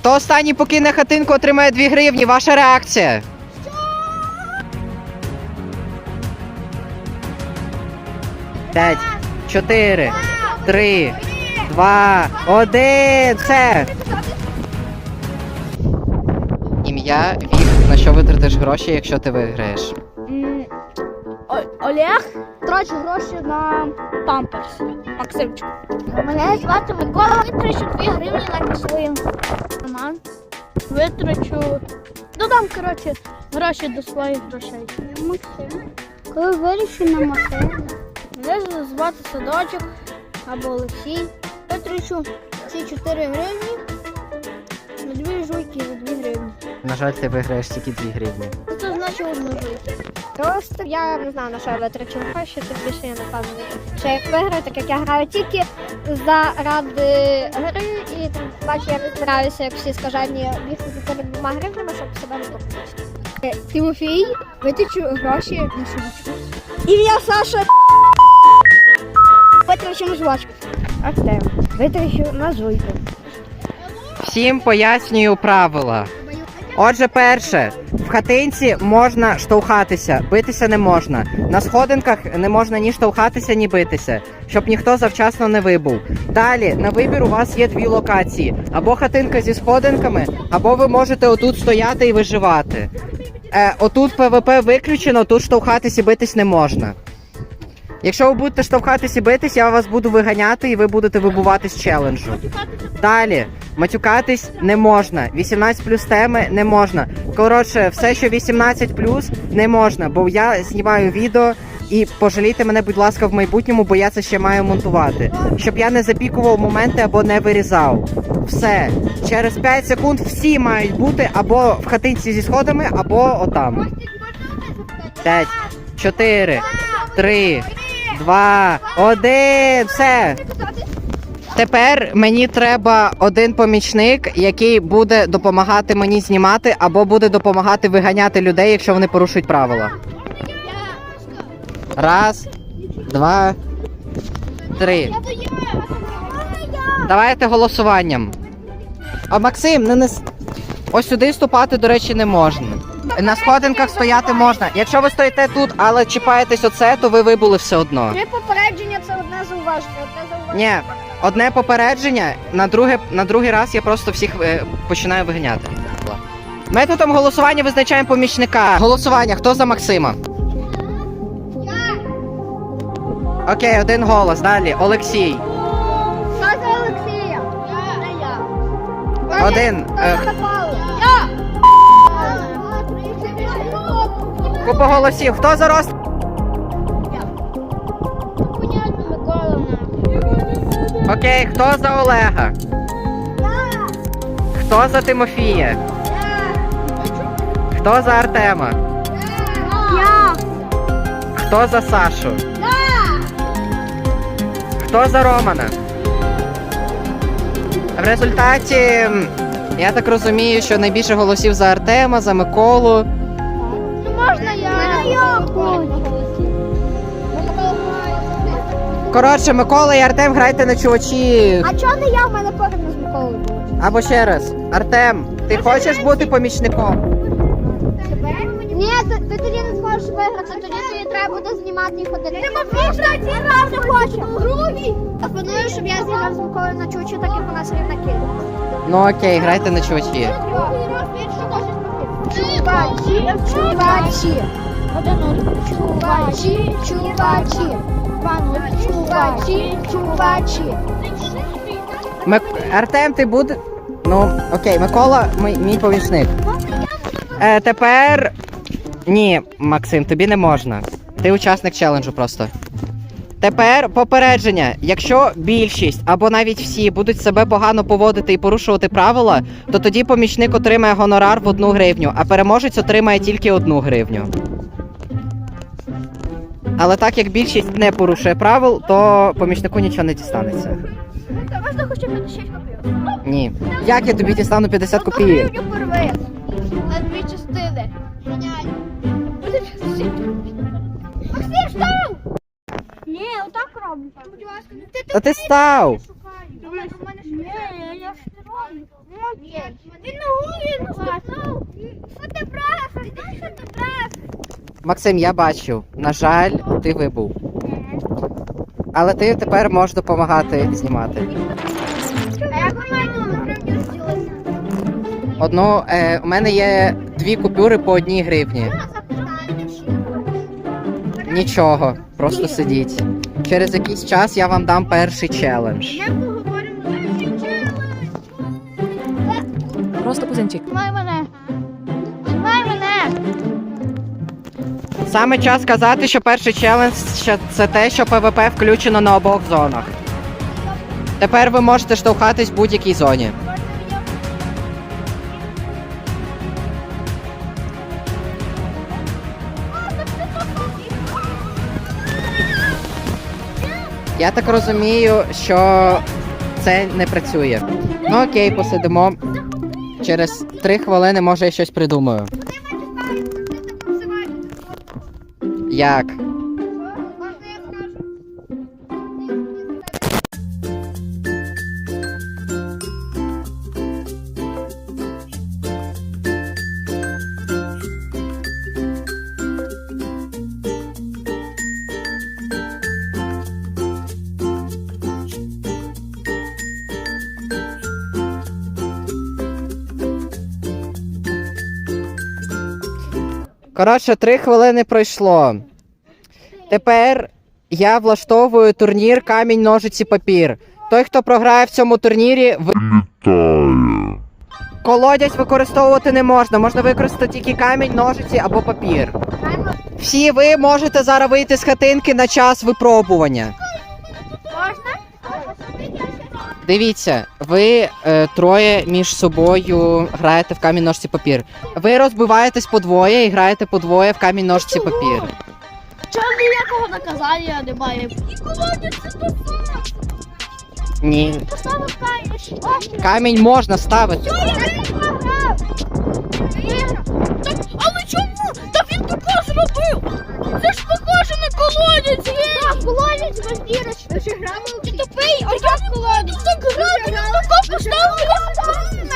Хто останній покине хатинку, отримає 2 гривні. Ваша реакція. П'ять, чотири, три, два, один. Все. Ім'я, вік, на що витратиш гроші, якщо ти виграєш? Олег трачу гроші на памперс. Максимчик. Мене звати Микола, витрачу 2 гривні на кислин. Роман. Витрачу. Додам, коротше, гроші до своїх грошей. Коли вирішу на машину, можу звати садочок. або Олексій, витрачу ці 4 гривні на дві жуйки за 2 гривні. На жаль, ти виграєш тільки 2 гривні. Одну жуйку. Просто я не знаю, на що я витрачу гроші, тут більше я впевнений. Що як виграю, так як я граю тільки заради гри і там бачу, я не як всі скажені, бігти за перед двома гривнями, щоб себе не покричити. Тимофій, витрачу гроші на жвачку. Ілля Саша. Витрачу на жвачку. Артем. Витрачу на жуйку. Всім пояснюю правила. Отже, перше, хатинці можна штовхатися, битися не можна. На сходинках не можна ні штовхатися, ні битися, щоб ніхто завчасно не вибув. Далі на вибір у вас є дві локації: або хатинка зі сходинками, або ви можете отут стояти і виживати. Е, отут ПВП виключено, тут штовхатись і битись не можна. Якщо ви будете штовхатись і битись, я вас буду виганяти і ви будете вибувати з челенджу. Далі. Матюкатись не можна. 18 плюс теми не можна. Коротше, все, що 18 плюс, не можна, бо я знімаю відео і пожалійте мене, будь ласка, в майбутньому, бо я це ще маю монтувати. Щоб я не запікував моменти або не вирізав. Все. Через 5 секунд всі мають бути або в хатинці зі сходами, або отам. 5, 4, 3, 2, 1. Все. Тепер мені треба один помічник, який буде допомагати мені знімати, або буде допомагати виганяти людей, якщо вони порушують правила. Раз, два, три. Давайте голосуванням. А Максим, не нес. Ось сюди ступати, до речі, не можна. На сходинках стояти можна. Якщо ви стоїте тут, але чіпаєтесь оце, то ви вибули все одно. Три попередження це одне зауваження. Одне зауваження. Ні, одне попередження, на друге, на другий раз я просто всіх е, починаю виганяти. Методом голосування визначаємо помічника. Голосування, хто за Максима? Окей, один голос. Далі. Олексій. Що за Олексія? Я. Один. Е, Я. купа голосів. Хто за рост? Понятно, Микола. Окей, хто за Олега? Хто за Тимофія? Хто за Артема? Я. Хто за Сашу? Хто за Романа? В результаті, я так розумію, що найбільше голосів за Артема, за Миколу. Коротше, Микола і Артем грайте на чувачі. А чого не я? В мене порівняно з Миколою було. Або ще раз. Артем, ти хочеш бути помічником? Ні, ти, ти тоді не зможеш виграти, тоді тобі треба буде знімати і ходити. Ти третій раз не хочу. Другий. Пропоную, щоб я зіграв з Миколою на чучу, так як у нас рівна кількість. Ну окей, грайте на чувачі. Другий раз теж Чувачі, чувачі. Чувачі. Чувачі, чувачі. Мик... Артем, ти буде. Ну, окей, Микола, мій, мій помічник. Е, тепер. Ні, Максим, тобі не можна. Ти учасник челенджу просто. Тепер попередження: якщо більшість або навіть всі будуть себе погано поводити і порушувати правила, то тоді помічник отримає гонорар в одну гривню, а переможець отримає тільки одну гривню. Але так як більшість не порушує правил, то помічнику нічого не дістанеться. Можна хоча б 6 копійок. Ні. Як я тобі дістану 50 копійок? Гривню порви. На дві частини. Максим, став! Ні, отак роблю. Будь ласка, ти Та ти став! шукаєш. Ні, я ж не роблю. Він ногою наступнув. Фотограф, дай фотограф. Максим, я бачу. На жаль, ти вибув. Але ти тепер можеш допомагати знімати. Одну, е, у мене є дві купюри по одній гривні. Нічого, просто сидіть. Через якийсь час я вам дам перший челендж. Просто кузенчик. Саме час сказати, що перший челендж це те, що ПВП включено на обох зонах. Тепер ви можете штовхатись в будь-якій зоні. Я так розумію, що це не працює. Ну окей, посидимо. Через три хвилини може я щось придумаю. Як? Коротше, три хвилини пройшло. Тепер я влаштовую турнір камінь, ножиці, папір. Той, хто програє в цьому турнірі, ви... колодязь використовувати не можна. Можна використати тільки камінь, ножиці або папір. Всі ви можете зараз вийти з хатинки на час випробування. Можна? Дивіться, ви е, троє між собою граєте в камінь ножиці папір. Ви розбиваєтесь подвоє і граєте подвоє в камінь ножиці папір. Чого ніякого наказання немає? Ні. Камінь можна ставити. Але чому? Та він тако зробив! Це ж похоже на колодязь! Так, колодязь без дірочки. Ж грали у Ти тупий, а як колодязь? Так грати, він тако поставив!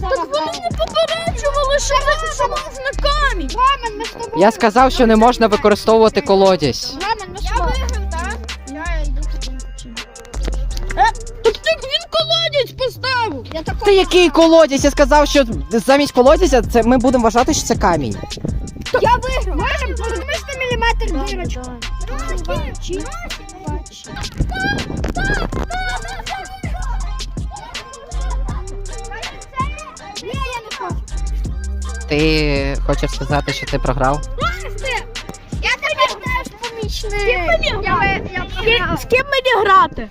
Так вони не попереджували, що ви- що можна камінь! Рамен, ми з тобою. Я сказав, що не можна використовувати колодязь. Тобою. Я виграв, так? Я йду Так так він колодязь поставив! Я. Та який колодязь? Я сказав, що замість колодязя це ми будемо вважати, що це камінь. Я виграв. Можем, подумаєш на міліметр дірочку. Бачи. Бачи. Ні, Ти хочеш сказати, що ти програв? Я тобі теж помічник. Я програв. З ким мені грати?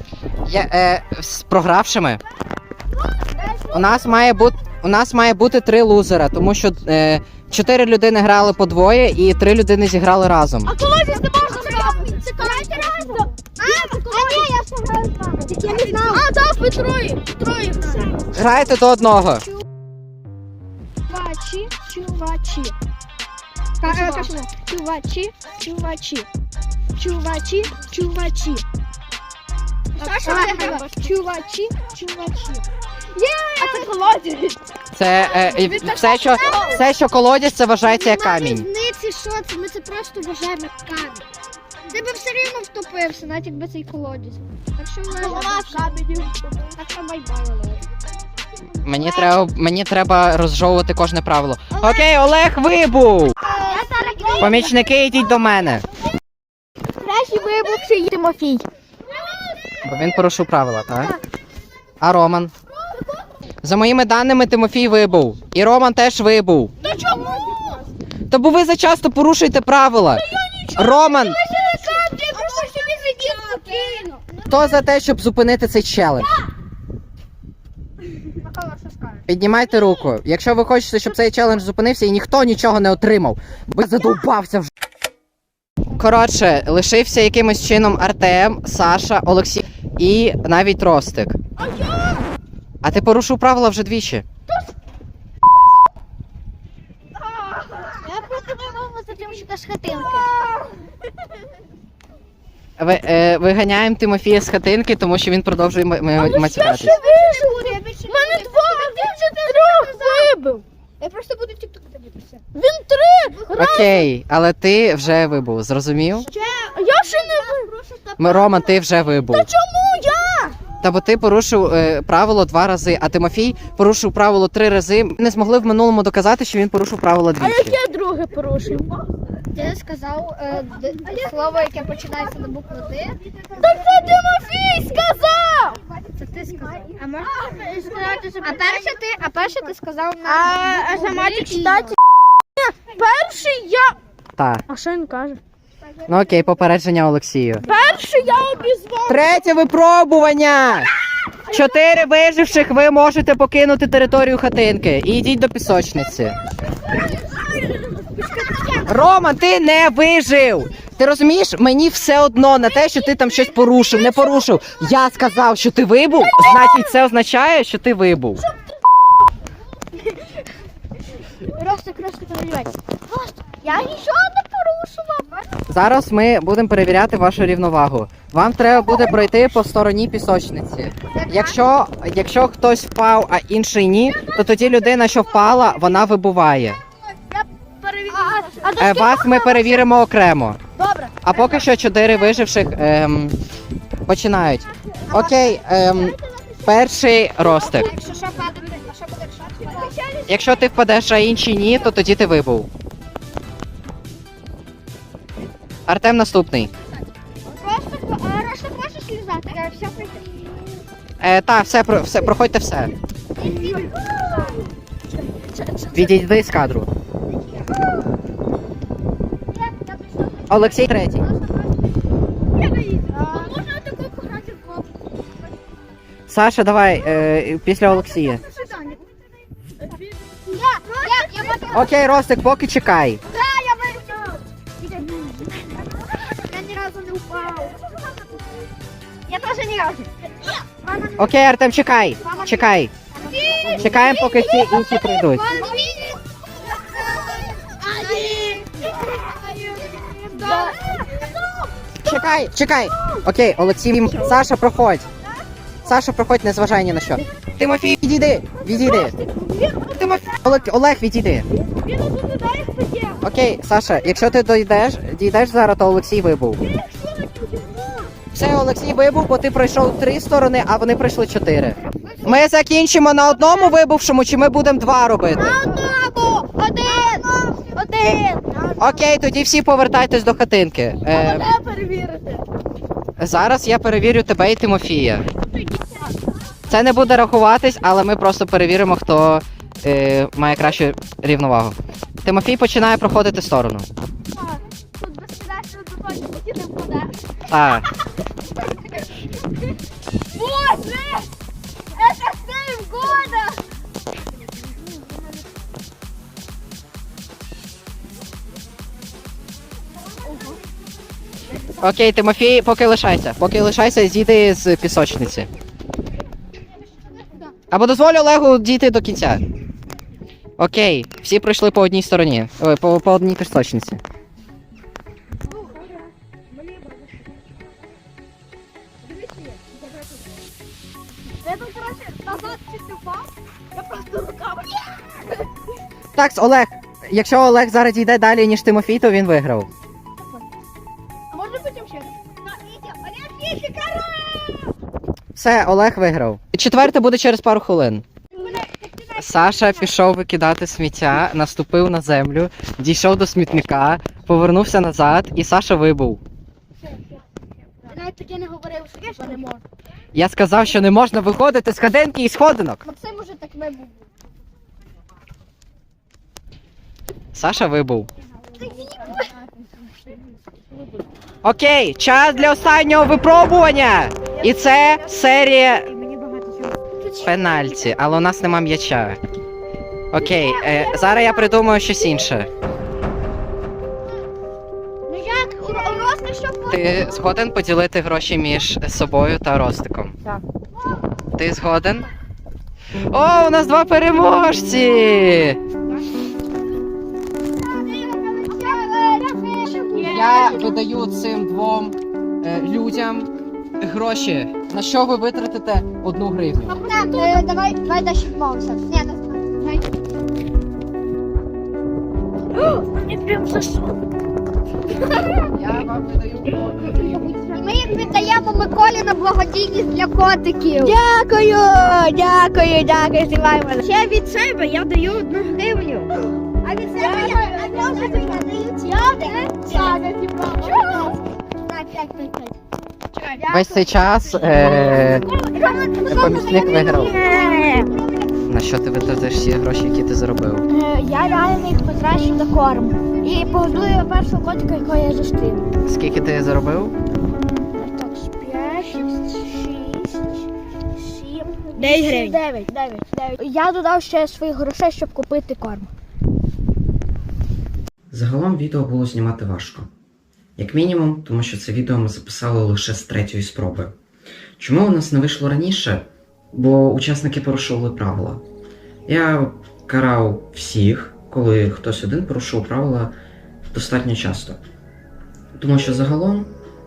Я, е, з програвшими. У нас має бути. У нас має бути три лузера, тому що е, чотири людини грали по двоє і три людини зіграли разом. А колодязь не можна грати! Це давайте разом. А, а ні, я програв з вами. Я не знав. А, так, ви троє! Троє! Грайте до одного. Чувачі, чувачі. Е, Чувачі, чувачі. Чувачі, чувачі. Чувачі, чувачі. А це колодязь! Це е, і все, що все, що колодязь, це вважається як камінь. різниці, що це, ми це просто вважаємо як камінь. Ти би все рівно втопився, навіть якби цей колодязь. Так що ми Так що бай-бай, Олег. Мені треба, мені треба розжовувати кожне правило. Окей, Олег вибув! Помічники, йдіть до мене. Кращий вибух чи Тимофій. Бо він порушив правила, так? А Роман? За моїми даними, Тимофій вибув. І Роман теж вибув. Та чому? Та бо ви зачасто порушуєте правила. Роман, хто за те, щоб зупинити цей челендж? Піднімайте руку. Якщо ви хочете, щоб цей челендж зупинився і ніхто нічого не отримав, бо я задовбався вже. Коротше, лишився якимось чином Артем, Саша, Олексій і навіть Ростик. А я? А ти порушив правила вже двічі. Я просто вимовила за хатинки. Ви, е, виганяємо Тимофія з хатинки, тому що він продовжує м- м- матюкатись. Мене два, зробив? Я просто буду тік-ток дивитися. Він три! Окей, але ти вже вибув, зрозумів? Я ще не вибив. М- Роман, ти вже вибув. Чому я? Та бо ти порушив е, правило два рази, а Тимофій порушив правило три рази. Ми не змогли в минулому доказати, що він порушив правило А двічі. яке друге порушив? Ти сказав е, д- слово, яке починається на букву Д. Та це Тимофій сказав! Це ти сказав. А що... А перше ти, а перше ти сказав на А, а букву сама «Д» ти і читати. Перший я. Так. А що він каже? Ну окей, попередження Олексію. Перший я обізвав. Третє випробування. Чотири виживших ви можете покинути територію хатинки і йдіть до пісочниці. Рома, ти не вижив. Ти розумієш, мені все одно на те, що ти там щось порушив, не порушив. Я сказав, що ти вибув, значить це означає, що ти вибув. Ростик, Ростик, наливай. Я нічого не порушував. Зараз ми будемо перевіряти вашу рівновагу. Вам треба буде пройти по стороні пісочниці. Якщо, якщо хтось впав, а інший ні, то тоді людина, що впала, вона вибуває. А, а, Е, вас ми перевіримо окремо. Добре. А поки що чотири виживших ем, починають. Окей, ем, перший ростик. Якщо ти впадеш, а інші ні, то тоді ти вибув. Артем наступний. Просто, а Ростик можеш лізати? Я все прийти. Е, так, все, про- все, проходьте все. Відійди з кадру. Олексій третій. Можна таку пограти в коп? Саша, давай, е, після Олексія. Я, я, я. Окей, Ростик, поки чекай. Окей, Артем, чекай. Чекай. Чекаємо, поки всі інші прийдуть. Чекай, чекай. Окей, Олексій, Саша, проходь. Саша, проходь, не зважай ні на що. Тимофій, відійди, відійди. Тимофій, Олег, Олег, відійди. Окей, Саша, якщо ти дійдеш, дійдеш зараз, то Олексій вибув. Все, Олексій вибув, бо ти пройшов три сторони, а вони пройшли чотири. Ми закінчимо на одному вибувшому, чи ми будемо два робити? Одному! Один! Один! Окей, тоді всі повертайтесь до хатинки. Е, перевірити? зараз я перевірю тебе і Тимофія. Це не буде рахуватись, але ми просто перевіримо, хто е, має кращу рівновагу. Тимофій починає проходити сторону. Тут безкінечно доходить, поки не впадеш. Так. Боже! Это семь года! Окей, Тимофій, поки лишайся. Поки лишайся, зійди з пісочниці. Або дозволь Олегу дійти до кінця. Окей, всі пройшли по одній стороні. Ой, по, по одній пісочниці. Так, Олег. Якщо Олег зараз дійде далі, ніж Тимофій, то він виграв. А може потім ще? Олег, фіфіка! Все, Олег виграв. Четверте буде через пару хвилин. Саша пішов викидати сміття, наступив на землю, дійшов до смітника, повернувся назад, і Саша вибув. Навіть таке не говорив, що не можна. Я сказав, що не можна виходити з хатинки і сходинок. Максим уже так вибув. Саша вибув. Окей, час для останнього випробування. І це серія пенальті, але у нас нема м'яча. Окей, е, зараз я придумаю щось інше. Ну як? Ти згоден поділити гроші між собою та Ростиком? Так. Ти згоден? О, у нас два переможці! Я видаю цим двом е, людям гроші. На що ви витратите одну гривню? Е, Давай, давай далі відмовимося. Ні, не знаю. Прям засунуло. Я вам не даю Ми їх віддаємо Миколі на благодійність для котиків. Дякую, дякую, дякую, знімаємо. Ще від себе я даю одну гривню. А від себе я, а я вже я даю Весь цей час е, помічник виграв. На що ти витратиш всі гроші, які ти заробив? Е, Я реально їх потрачу на корм. І погодую першого котика, якого я зустрів. Скільки ти заробив? Так, 5, 6, 7, 9 9, 9, 9. Я додав ще своїх грошей, щоб купити корм. Загалом відео було знімати важко. Як мінімум, тому що це відео ми записали лише з третьої спроби. Чому у нас не вийшло раніше? Бо учасники порушували правила. Я карав всіх, коли хтось один порушував правила достатньо часто. Тому що загалом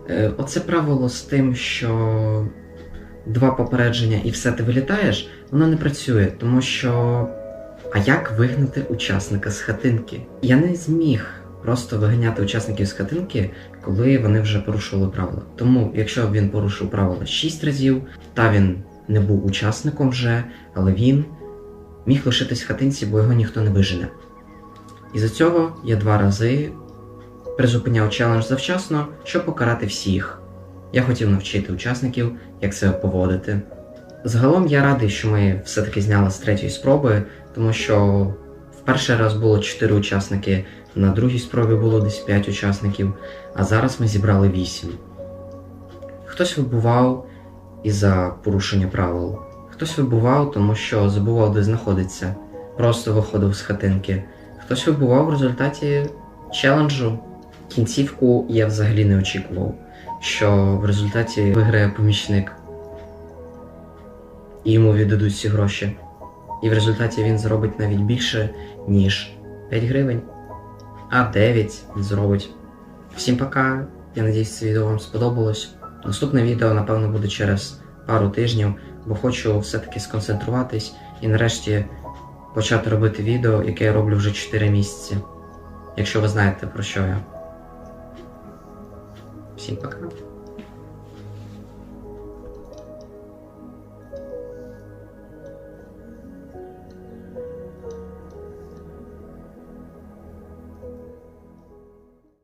е, оце правило з тим, що два попередження і все ти вилітаєш, воно не працює, тому що а як вигнати учасника з хатинки? Я не зміг просто виганяти учасників з хатинки, коли вони вже порушували правила. Тому, якщо він порушив правила 6 разів, та він не був учасником вже, але він міг лишитись в хатинці, бо його ніхто не вижене. І за цього я два рази призупиняв челендж завчасно, щоб покарати всіх. Я хотів навчити учасників, як себе поводити. Загалом я радий, що ми все-таки зняли з третьої спроби, тому що в перший раз було 4 учасники, на другій спробі було десь 5 учасників, а зараз ми зібрали 8. Хтось вибував із-за порушення правил, хтось вибував, тому що забував, де знаходиться, просто виходив з хатинки. Хтось вибував в результаті челенджу. Кінцівку я взагалі не очікував, що в результаті виграє помічник і йому віддадуть ці гроші. І в результаті він заробить навіть більше, ніж 5 гривень, а 9 він зробить. Всім пока. Я надіюсь, це відео вам сподобалось. Наступне відео, напевно, буде через пару тижнів, бо хочу все-таки сконцентруватись і нарешті почати робити відео, яке я роблю вже 4 місяці. Якщо ви знаєте про що я. Всім пока.